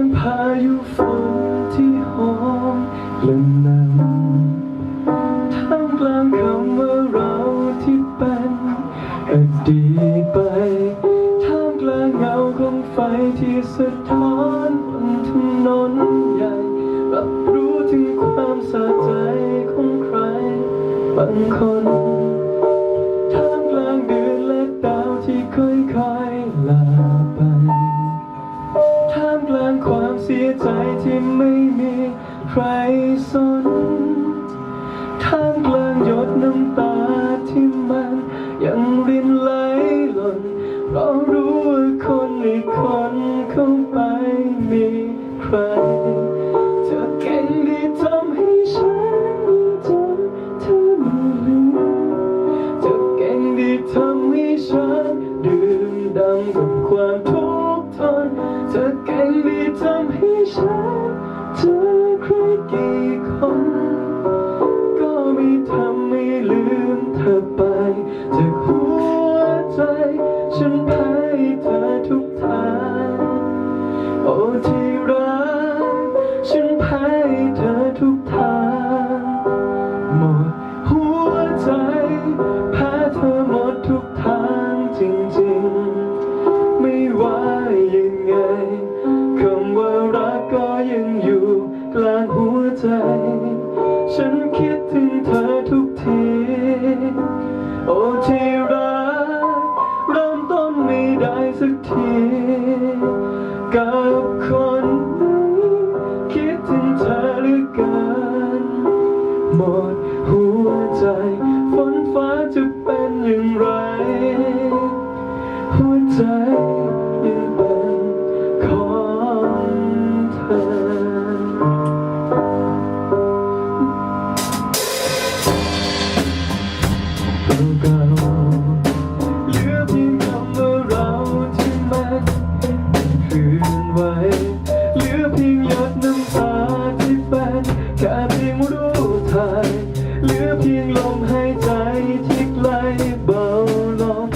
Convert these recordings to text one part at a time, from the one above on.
ามพายุฝนที่หอมลระน่ำท่ามกลางคำว่าเราที่เป็นอดีตไปท่ามกลางเงาของไฟที่สะท้อนบนถนนใหญ่รับรู้ถึงความสะใจของใครบางคน สียใจที่ไม่มีใครสนท่ามกลางหยดน้ำตาที่มันยังรินไหลหล่นเรารู้ว่าคนอีกคนเข้าไปมีใคร ฉันเจอใครกี่คน ก็ไม่ทำไม่ลืมเธอไปจากหัวใจ ฉันพายเธอทุกทาง โอ้ที่รักฉันพาย กลางหัวใจ ฉันคิดถึงเธอทุกที โอ้ที่รักเริ่มต้นไม่ได้สักที กับคนนี้คิดถึงเธอเหลือเกินหมด แค่เพียงรู้ทางเหลือเพียงลมหายใจที่ใกลเบาลง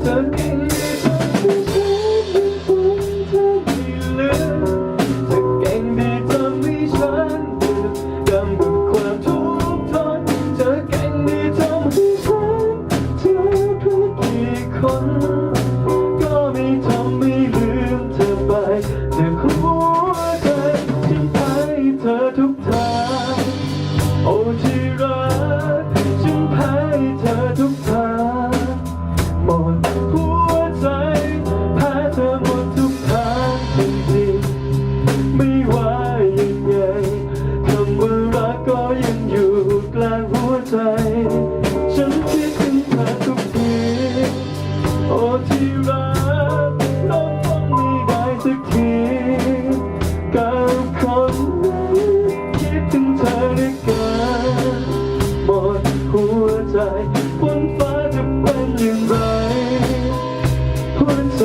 เธอเก่งดีทำให้ฉันเป็นคนเธอไม่เหลืมเธอเก่งดีทำให้ฉันดื่มดำกับความทุกข์ทนเธอเก่งดีทำให้ฉันเจอใครกี่คน ที่รักเราต้องไม่ได้สักทีกับคนนี้คิดถึงเธอเหลือเกินหมดหัวใจบนฟ้าจะเป็นอย่างไรหัวใจ